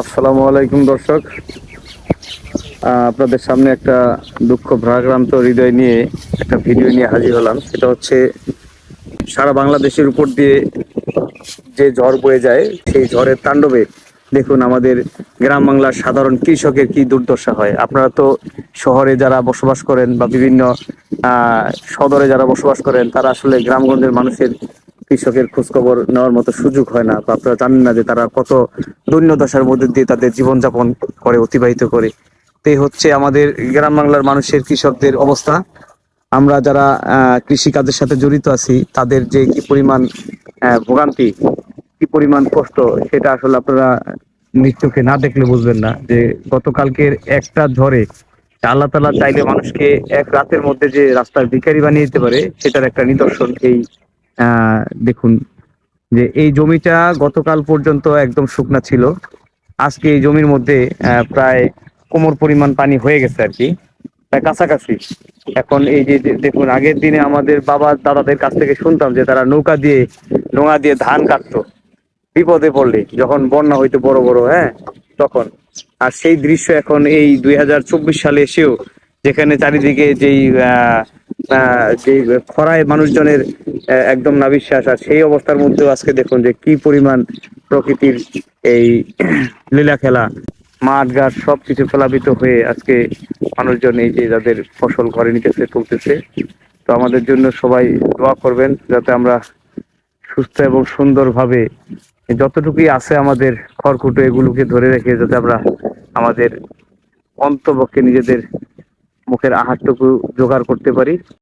আসসালামু আলাইকুম দর্শক আপনাদের সামনে একটা দুঃখ ভ্রাক্রান্ত হৃদয় নিয়ে একটা ভিডিও নিয়ে হাজির হলাম। সেটা হচ্ছে, সারা বাংলাদেশের উপর দিয়ে যে ঝড় বয়ে যায়, সেই ঝড়ের তাণ্ডবে দেখুন আমাদের গ্রাম বাংলার সাধারণ কৃষকের কি দুর্দশা হয়। আপনারা তো শহরে যারা বসবাস করেন বা বিভিন্ন সদরে যারা বসবাস করেন, তারা আসলে গ্রামগঞ্জের মানুষের কৃষকের খোঁজখবর নেওয়ার মতো সুযোগ হয় না। বা আপনারা জানেন না যে তারা কত দৈন্যদশার মধ্যে দিয়ে তাদের জীবনযাপন করে অতিবাহিত করে। তো হচ্ছে আমাদের গ্রাম বাংলার মানুষের কৃষকদের অবস্থা। আমরা যারা আহ, কৃষিকাজের সাথে জড়িত আছি তাদের যে কি পরিমাণ ভোগান্তি কি পরিমাণ কষ্ট সেটা আসলে আপনারা চোখে না দেখলে বুঝবেন না যে গতকালকের একটা ঝড়ে আল্লাহ তালা চাইলে মানুষকে এক রাতের মধ্যে যে রাস্তার ভিখারি বানিয়ে দিতে পারে সেটার একটা নিদর্শন এই দেখুন, যে এই জমিটা গতকাল পর্যন্ত একদম শুকনা ছিল। আজকে এই জমির মধ্যে প্রায় কোমর পরিমাণ পানি হয়ে গেছে আর কি। প্রায় কাছাকাছি। এখন এই যে, যে- দেখুন, আগের দিনে আমাদের বাবা দাদাদের কাছ থেকে শুনতাম যে তারা নৌকা দিয়ে, নোঙা দিয়ে ধান কাটতো। বিপদে পড়লে, যখন বন্যা হইতো বড় বড় হ্যাঁ তখন। আর সেই দৃশ্য এখন এই দুই হাজার চব্বিশ সালে এসেও, যেখানে চারিদিকে যেই যেই খরায় মানুষজনের একদম নাবিশ্বাস, আর সেই অবস্থার মধ্যেও আজকে দেখুন যে কি পরিমাণ প্রকৃতির এই লীলা খেলা। মাঠ, ঘাট সবকিছু প্লাবিত হয়ে আজকে মানুষজন এই যে যাদের ফসল ঘরে নিতেছে তুলতেছে, তো আমাদের জন্য সবাই দোয়া করবেন যাতে আমরা সুস্থ এবং সুন্দরভাবে যতটুকুই আছে আমাদের খড়কুটো এগুলোকে ধরে রেখে যাতে আমরা আমাদের অন্তপক্ষে নিজেদের মুখের আহারটুকু জোগাড় করতে পারি।